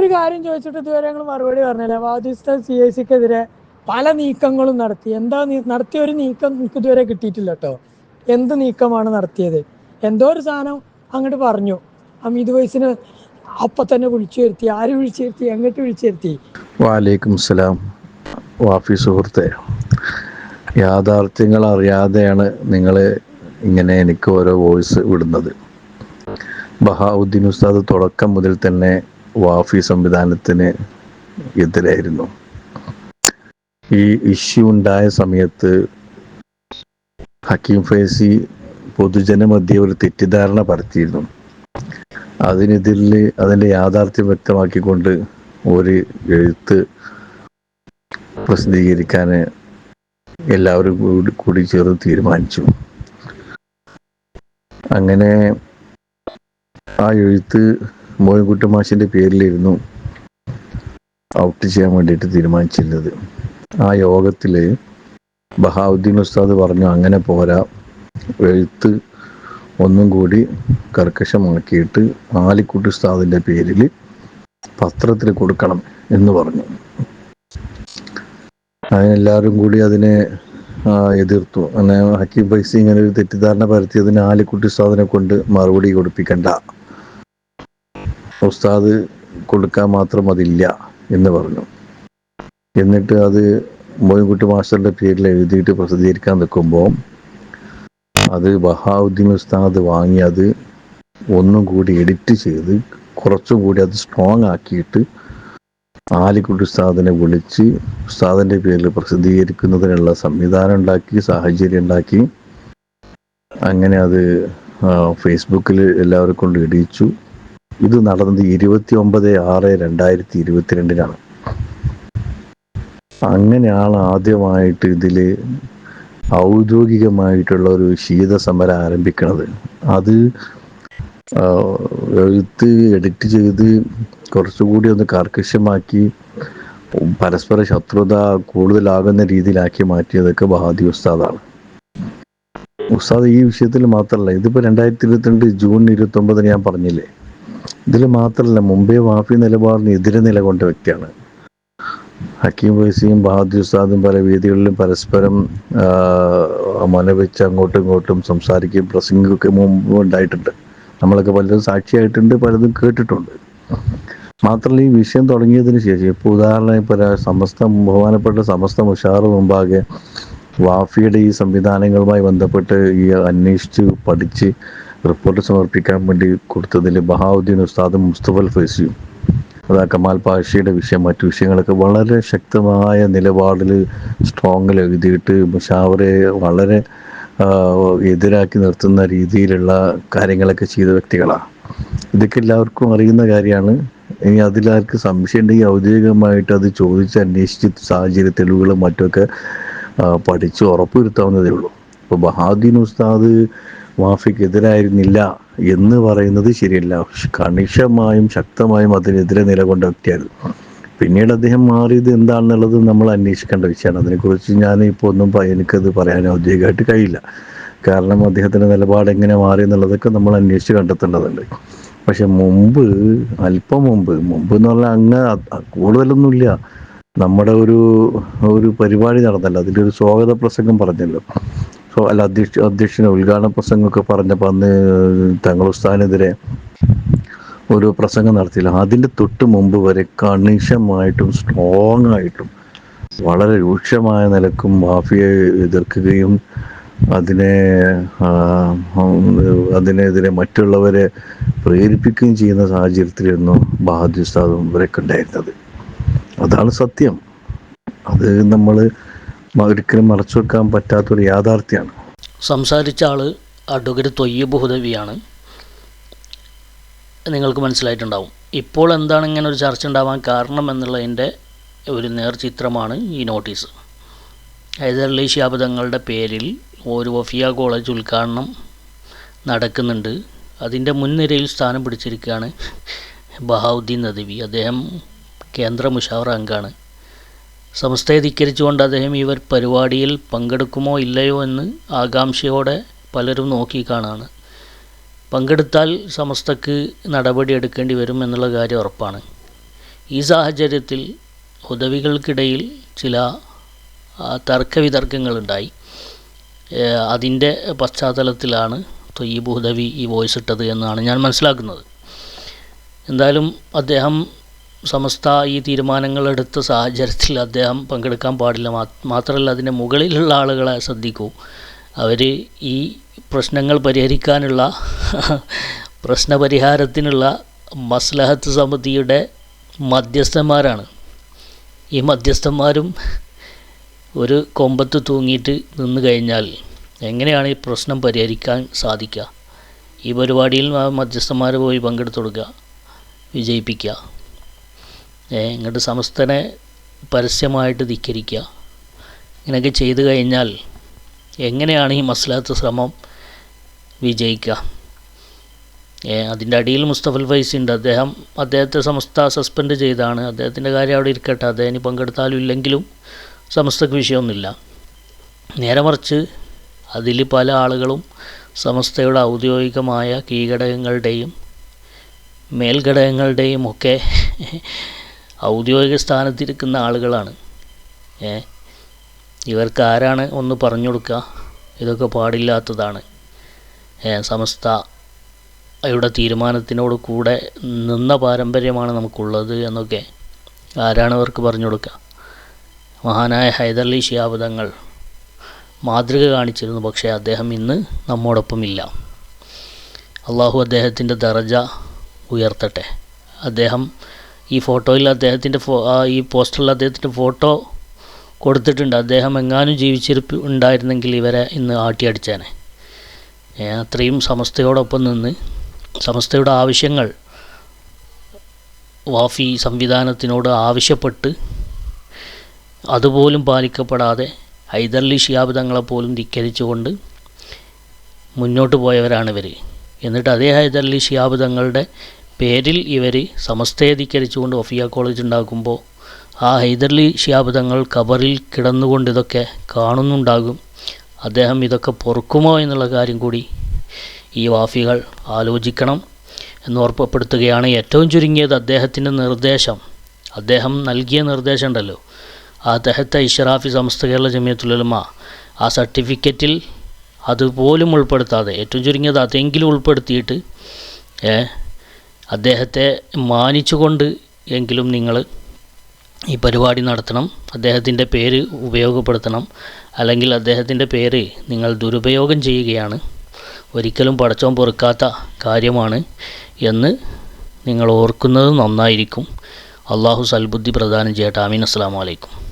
ഒരു കാര്യം ചോദിച്ചിട്ട് ഇതുവരെ ഞങ്ങൾ മറുപടി പറഞ്ഞില്ല. വാദിസ്ത സി ഐ സിക്കെതിരെ പല നീക്കങ്ങളും നടത്തി. എന്താ നടത്തിയ ഒരു നീക്കം എനിക്ക് ഇതുവരെ കിട്ടിയിട്ടില്ല കേട്ടോ എന്ത് നീക്കമാണ് നടത്തിയത്? എന്തോ ഒരു സാധനം അങ്ങോട്ട് പറഞ്ഞു. അമീത് വയസ്സിന് അപ്പൊ തന്നെ വിളിച്ചു വരുത്തി ആര് വിളിച്ചു വരുത്തി എങ്ങോട്ട് വിളിച്ചു വരുത്തി വാലേക്കും സലാം. വാഫി സുഹൃത്തെ യാഥാർത്ഥ്യങ്ങൾ അറിയാതെയാണ് നിങ്ങൾ ഇങ്ങനെ എനിക്ക് ഓരോ വോയിസ് വിടുന്നത്. ബഹാവുദ്ദീൻ ഉസ്താദ് തുടക്കം മുതൽ തന്നെ വാഫി സംവിധാനത്തിന് എതിരായിരുന്നു. ഈ ഇഷ്യൂ ഉണ്ടായ സമയത്ത് ഹക്കീം ഫൈസി പൊതുജനമധ്യ ഒരു തെറ്റിദ്ധാരണ പരത്തിയിരുന്നു. അതിനെതിരിൽ അതിന്റെ യാഥാർത്ഥ്യം വ്യക്തമാക്കിക്കൊണ്ട് ഒരു എഴുത്ത് പ്രസിദ്ധീകരിക്കാൻ എല്ലാവരും കൂടി ചേർന്ന് തീരുമാനിച്ചു. അങ്ങനെ ആ എഴുത്ത് മോയൻകുട്ടി മാഷിന്റെ പേരിലിരുന്നു ഔട്ട് ചെയ്യാൻ വേണ്ടിയിട്ട് തീരുമാനിച്ചിരുന്നത്. ആ യോഗത്തിൽ ബഹാവുദ്ദീൻ ഉസ്താദ് പറഞ്ഞു അങ്ങനെ പോരാ. എഴുത്ത് ഒന്നും കൂടി കർക്കശമാക്കിയിട്ട് ആലിക്കുട്ടി ഉസ്താദിന്റെ പേരിൽ പത്രത്തിൽ കൊടുക്കണം എന്ന് പറഞ്ഞു. അതിനെല്ലാവരും കൂടി അതിനെ എതിർത്തു. അങ്ങനെ ഹക്കീം പൈസ ഇങ്ങനെ ഒരു തെറ്റിദ്ധാരണ പരത്തിയതിന് ആലിക്കുട്ടി ഉസ്താദിനെ കൊണ്ട് മറുപടി കൊടുപ്പിക്കണ്ട. ഉസ്താദ് കൊടുക്കാൻ മാത്രം അതില്ല എന്ന് പറഞ്ഞു. എന്നിട്ട് അത് മോയിൻകുട്ടി മാസ്റ്ററുടെ പേരിൽ എഴുതിയിട്ട് പ്രസിദ്ധീകരിക്കാൻ നിൽക്കുമ്പോൾ അത് ബഹാവുദ്ദീൻ ഉസ്താദ് വാങ്ങി അത് ഒന്നും കൂടി എഡിറ്റ് ചെയ്ത് കുറച്ചും കൂടി അത് സ്ട്രോങ് ആക്കിയിട്ട് ആലിക്കുട്ടി ഉസ്താദിനെ വിളിച്ച് ഉസ്താദിന്റെ പേരിൽ പ്രസിദ്ധീകരിക്കുന്നതിനുള്ള സംവിധാനം ഉണ്ടാക്കി സാഹചര്യം ഉണ്ടാക്കി. അങ്ങനെ അത് ഫേസ്ബുക്കിൽ എല്ലാവരെ കൊണ്ട് ഇടിയിച്ചു. ഇത് നടന്നത് ഇരുപത്തി ഒമ്പത് ആറ് രണ്ടായിരത്തി ഇരുപത്തിരണ്ടിനാണ് അങ്ങനെയാണ് ആദ്യമായിട്ട് ഇതിൽ ഔദ്യോഗികമായിട്ടുള്ള ഒരു ശീതസമരം ആരംഭിക്കുന്നത് അത് എഴുത്ത് എഡിറ്റ് ചെയ്ത് കുറച്ചുകൂടി ഒന്ന് കർക്കശമാക്കി പരസ്പര ശത്രുത കൂടുതലാകുന്ന രീതിയിലാക്കി മാറ്റിയതൊക്കെ ബഹാദി ഉസ്താദാണ്. ഉസ്താദ് ഈ വിഷയത്തിൽ മാത്രമല്ല ഇതിപ്പോ രണ്ടായിരത്തി ഇരുപത്തിരണ്ട് ജൂൺ ഇരുപത്തി ഒമ്പതിന് ഞാൻ പറഞ്ഞില്ലേ? ഇതിൽ മാത്രമല്ല മുംബൈ വാഫി നിലപാടിന് എതിരെ നിലകൊണ്ട വ്യക്തിയാണ്. ഹക്കീം വൈസിയും ബഹാദുർ ഉസ്താദും പല വേദികളിലും പരസ്പരം മനവെച്ച് അങ്ങോട്ടും ഇങ്ങോട്ടും സംസാരിക്കുകയും പ്രസംഗിക്കുകയൊക്കെ മുമ്പ് ഉണ്ടായിട്ടുണ്ട്. നമ്മളൊക്കെ പലതും സാക്ഷിയായിട്ടുണ്ട് പലതും കേട്ടിട്ടുണ്ട്. മാത്രമല്ല ഈ വിഷയം തുടങ്ങിയതിന് ശേഷം ഇപ്പോൾ ഉദാഹരണം ഇപ്പോൾ സമസ്ത ബഹുമാനപ്പെട്ട സമസ്ത മുഷാറ് മുമ്പാകെ വാഫിയുടെ ഈ സംവിധാനങ്ങളുമായി ബന്ധപ്പെട്ട് ഈ അന്വേഷിച്ച് പഠിച്ച് റിപ്പോർട്ട് സമർപ്പിക്കാൻ വേണ്ടി കൊടുത്തതിൽ ബഹാവുദ്ദീൻ ഉസ്താദും മുസ്തഫൽ ഫൈസിയും അതാ കമാൽ പാഷയുടെ വിഷയം മറ്റു വിഷയങ്ങളൊക്കെ വളരെ ശക്തമായ നിലപാടിൽ സ്ട്രോങ്ങിൽ എഴുതിയിട്ട് മുഷാവറെ വളരെ എതിരാക്കി നിർത്തുന്ന രീതിയിലുള്ള കാര്യങ്ങളൊക്കെ ചെയ്ത വ്യക്തികളാണ് ഇതൊക്കെ എല്ലാവർക്കും അറിയുന്ന കാര്യമാണ്. ഇനി അതിലാർക്ക് സംശയം ഉണ്ടെങ്കിൽ ഔദ്യോഗികമായിട്ട് അത് ചോദിച്ച് അന്വേഷിച്ച് സാഹചര്യ തെളിവുകളും മറ്റുമൊക്കെ പഠിച്ച് ഉറപ്പുവരുത്താവുന്നതേ ഉള്ളൂ. ഇപ്പോൾ ബഹാദീൻ ഉസ്താദ് മാഫിക്ക് എതിരായിരുന്നില്ല എന്ന് പറയുന്നത് ശരിയല്ല. കണിഷമായും ശക്തമായും അതിനെതിരെ നിലകൊണ്ട വ്യക്തിയായിരുന്നു. പിന്നീട് അദ്ദേഹം മാറിയത് എന്താണെന്നുള്ളത് നമ്മൾ അന്വേഷിക്കേണ്ട വിഷയമാണ്. അതിനെക്കുറിച്ച് ഞാൻ ഇപ്പോൾ ഒന്നും എനിക്കത് പറയാൻ ഔദ്യോഗികമായിട്ട് കഴിയില്ല. കാരണം അദ്ദേഹത്തിന്റെ നിലപാട് എങ്ങനെ മാറി എന്നുള്ളതൊക്കെ നമ്മൾ അന്വേഷിച്ച് കണ്ടെത്തേണ്ടതുണ്ട്. പക്ഷെ മുമ്പ് അല്പം മുമ്പ് മുമ്പ് എന്ന് പറഞ്ഞാൽ അങ്ങ് കൂടുതലൊന്നുമില്ല. നമ്മുടെ ഒരു ഒരു പരിപാടി നടന്നല്ലോ. അതിന്റെ ഒരു സ്വാഗത പ്രസംഗം പറഞ്ഞല്ലോ. അല്ല അധ്യക്ഷ അധ്യക്ഷന് ഉദ്ഘാടന പ്രസംഗമൊക്കെ പറഞ്ഞപ്പോൾ അന്ന് തങ്ങൾ ഒരു പ്രസംഗം നടത്തിയില്ല. അതിന്റെ തൊട്ട് മുമ്പ് വരെ കണിശമായിട്ടും സ്ട്രോങ് ആയിട്ടും വളരെ രൂക്ഷമായ നിലക്കും മാഫിയെ എതിർക്കുകയും അതിനെ അതിനെതിരെ മറ്റുള്ളവരെ പ്രേരിപ്പിക്കുകയും ചെയ്യുന്ന സാഹചര്യത്തിലായിരുന്നു ബഹാദുർ ഉസ്താദും ഇവരൊക്കെ ഉണ്ടായിരുന്നത്. അതാണ് സത്യം. അത് നമ്മൾ ഒരിക്കലും മറച്ചു വെക്കാൻ പറ്റാത്തൊരു യാഥാർത്ഥ്യമാണ് സംസാരിച്ച ആൾ അഡ്വക്കേറ്റ് തൊയ്യബ് ഹുദവിയാണ് നിങ്ങൾക്ക് മനസ്സിലായിട്ടുണ്ടാവും. ഇപ്പോൾ എന്താണ് ഇങ്ങനെ ഒരു ചർച്ച ഉണ്ടാവാൻ കാരണം എന്നുള്ളതിന്റെ ഒരു നേർചിത്രമാണ് ഈ നോട്ടീസ്. ഹൈദരലി പേരിൽ ഒരു വഫിയ കോളേജ് ഉദ്ഘാടനം നടക്കുന്നുണ്ട്. അതിന്റെ മുൻനിരയിൽ സ്ഥാനം പിടിച്ചിരിക്കുകയാണ് ബഹാവുദ്ദീൻ നദവി. അദ്ദേഹം കേന്ദ്ര മുഷാവർ അംഗമാണ് സംസ്ഥയെ ധിക്കരിച്ചുകൊണ്ട് അദ്ദേഹം ഇവർ പരിപാടിയിൽ പങ്കെടുക്കുമോ ഇല്ലയോ എന്ന് ആകാംക്ഷയോടെ പലരും നോക്കി കാണാണ്. പങ്കെടുത്താൽ സമസ്തക്ക് നടപടി എടുക്കേണ്ടി വരും എന്നുള്ള കാര്യം ഉറപ്പാണ്. ഈ സാഹചര്യത്തിൽ ഉദവികൾക്കിടയിൽ ചില തർക്കവിതർക്കങ്ങളുണ്ടായി. അതിന്റെ പശ്ചാത്തലത്തിലാണ് തൊയ്യബ് ഹുദവി ഈ വോയിസ് ഇട്ടത് എന്നാണ് ഞാൻ മനസ്സിലാക്കുന്നത്. എന്തായാലും അദ്ദേഹം സമസ്ത ഈ തീരുമാനങ്ങൾ എടുത്ത സാഹചര്യത്തിൽ അദ്ദേഹം പങ്കെടുക്കാൻ പാടില്ല. മാത്രമല്ല അതിന്റെ മുകളിലുള്ള ആളുകളെ ശ്രദ്ധിക്കൂ. അവർ ഈ പ്രശ്നങ്ങൾ പരിഹരിക്കാനുള്ള പ്രശ്നപരിഹാരത്തിനുള്ള മസ്ലഹത്ത് സമിതിയുടെ മധ്യസ്ഥന്മാരാണ്. ഈ മധ്യസ്ഥന്മാരും ഒരു കൊമ്പത്ത് തൂങ്ങിയിട്ട് നിന്ന് കഴിഞ്ഞാൽ എങ്ങനെയാണ് ഈ പ്രശ്നം പരിഹരിക്കാൻ സാധിക്കുക? ഈ പരിപാടിയിൽ മധ്യസ്ഥന്മാർ പോയി പങ്കെടുത്തു കൊടുക്കുക വിജയിപ്പിക്കുക. ഇങ്ങോട്ട് സമസ്തനെ പരസ്യമായിട്ട് ധിക്കരിക്കുക. ഇങ്ങനെയൊക്കെ ചെയ്തു കഴിഞ്ഞാൽ എങ്ങനെയാണ് ഈ മസ്ലാത്ത് ശ്രമം വിജയിക്കുക? അതിന്റെ അടിയിൽ മുസ്തഫൽ ഫൈസി ഉണ്ട്. അദ്ദേഹം അദ്ദേഹത്തെ സമസ്ത സസ്പെൻഡ് ചെയ്താണ്. അദ്ദേഹത്തിന്റെ കാര്യം അവിടെ ഇരിക്കട്ടെ. അദ്ദേഹം ഇനി പങ്കെടുത്താലും ഇല്ലെങ്കിലും സമസ്തക്ക് വിഷയമൊന്നുമില്ല. നേരെ മറിച്ച് അതിൽ പല ആളുകളും സമസ്തയുടെ ഔദ്യോഗികമായ കീഘടകങ്ങളുടെയും മേൽഘടകങ്ങളുടെയും ഒക്കെ ഔദ്യോഗിക സ്ഥാനത്തിരിക്കുന്ന ആളുകളാണ്. ഏ? ഇവർക്ക് ആരാണ് ഒന്ന് പറഞ്ഞു കൊടുക്കുക ഇതൊക്കെ പാടില്ലാത്തതാണ്. ഏ? സമസ്തയുടെ തീരുമാനത്തിനോട് കൂടെ നിന്ന പാരമ്പര്യമാണ് നമുക്കുള്ളത് എന്നൊക്കെ ആരാണ് ഇവർക്ക് പറഞ്ഞു കൊടുക്കുക മഹാനായ ഹൈദർലി ശിയാബുദങ്ങൾ മാതൃക കാണിച്ചിരുന്നു പക്ഷേ അദ്ദേഹം ഇന്ന് നമ്മോടൊപ്പമില്ല. അള്ളാഹു അദ്ദേഹത്തിന്റെ ദറജ ഉയർത്തട്ടെ. അദ്ദേഹം ഈ ഫോട്ടോയിൽ അദ്ദേഹത്തിന്റെ ഈ പോസ്റ്ററിൽ അദ്ദേഹത്തിന്റെ ഫോട്ടോ കൊടുത്തിട്ടുണ്ട്. അദ്ദേഹം എങ്ങാനും ജീവിച്ചിരിപ്പ് ഉണ്ടായിരുന്നെങ്കിൽ ഇവരെ ഇന്ന് ആട്ടിയടിച്ചേനെ. അത്രയും സമസ്തയോടൊപ്പം നിന്ന് സമസ്തയുടെ ആവശ്യങ്ങൾ വാഫി സംവിധാനത്തിനോട് ആവശ്യപ്പെട്ട് അതുപോലും പാലിക്കപ്പെടാതെ ഹൈദർലി ഷിയാബ് തങ്ങളെപ്പോലും ധിക്കരിച്ചുകൊണ്ട് മുന്നോട്ട് പോയവരാണ് ഇവർ എന്നിട്ട് അതേ ഹൈദർലി ഷിയാബ് തങ്ങളുടെ പേരിൽ ഇവർ സമസ്തയെ ധിക്കരിച്ചുകൊണ്ട് വഫിയ കോളേജ് ഉണ്ടാക്കുമ്പോൾ ആ ഹൈദർലി ഷിയാബ് കബറിൽ കിടന്നുകൊണ്ട് ഇതൊക്കെ കാണുന്നുണ്ടാകും. അദ്ദേഹം ഇതൊക്കെ പൊറുക്കുമോ എന്നുള്ള കാര്യം കൂടി ഈ വാഫികൾ ആലോചിക്കണം എന്ന് ഓർമ്മപ്പെടുത്തുകയാണ് ഏറ്റവും ചുരുങ്ങിയത് അദ്ദേഹത്തിന്റെ നിർദ്ദേശം. അദ്ദേഹം നൽകിയ നിർദ്ദേശം ഉണ്ടല്ലോ. ആ തെഹത്തെ ഇഷറാഫി സമസ്ത കേരള ജമിയത്തുലമ ആ സർട്ടിഫിക്കറ്റിൽ അതുപോലും ഉൾപ്പെടുത്താതെ ഏറ്റവും ചുരുങ്ങിയത് അതെങ്കിലും ഉൾപ്പെടുത്തിയിട്ട് അദ്ദേഹത്തെ മാനിച്ചുകൊണ്ട് എങ്കിലും നിങ്ങൾ ഈ പരിപാടി നടത്തണം. അദ്ദേഹത്തിന്റെ പേര് ഉപയോഗപ്പെടുത്തണം. അല്ലെങ്കിൽ അദ്ദേഹത്തിന്റെ പേര് നിങ്ങൾ ദുരുപയോഗം ചെയ്യുകയാണ്. ഒരിക്കലും പടച്ചോൻ പൊറുക്കാത്ത കാര്യമാണ് എന്ന് നിങ്ങൾ ഓർക്കുന്നത് നന്നായിരിക്കും. അള്ളാഹു സൽബുദ്ധി പ്രദാനം ചെയ്യട്ടെ. ആമീൻ. അസ്സാം വലൈക്കും